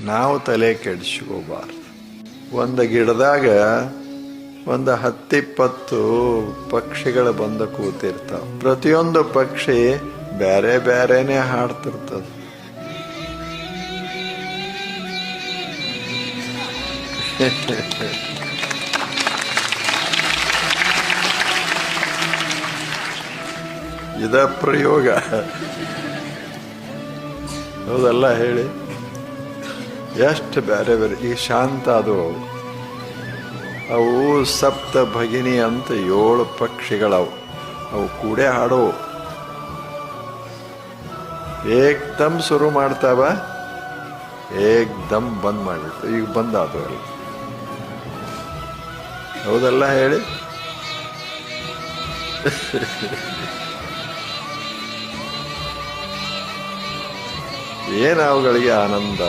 ನಾವು ತಲೆ ಕೆಡಿಸ್ಕೋಬಾರ್ದು. ಒಂದು ಗಿಡದಾಗ ಒಂದು ಹತ್ತಿಪ್ಪತ್ತು ಪಕ್ಷಿಗಳು ಬಂದು ಕೂತಿರ್ತಾವ. ಪ್ರತಿಯೊಂದು ಪಕ್ಷಿ ಬೇರೆ ಬೇರೆನೆ ಹಾಡ್ತಿರ್ತದ. ಇದ ಪ್ರಯೋಗ. ಹೌದಲ್ಲ ಹೇಳಿ? ಎಷ್ಟು ಬೇರೆ ಬೇರೆ ಈ ಶಾಂತ ಅದು. ಅವು ಸಪ್ತ ಭಗಿನಿ ಅಂತ ಏಳು ಪಕ್ಷಿಗಳವು. ಅವು ಕೂಡೆ ಹಾಡೋ. ಏಕ್ದಮ್ ಶುರು ಮಾಡ್ತಾವ. ಏಕ್ದಮ್ ಬಂದ್ ಮಾಡಿಬಿಟ್ಟು ಈಗ ಬಂದ ಅದು. ಹೌದಲ್ಲ ಹೇಳಿ? ಏನು ಅವುಗಳಿಗೆ ಆನಂದ?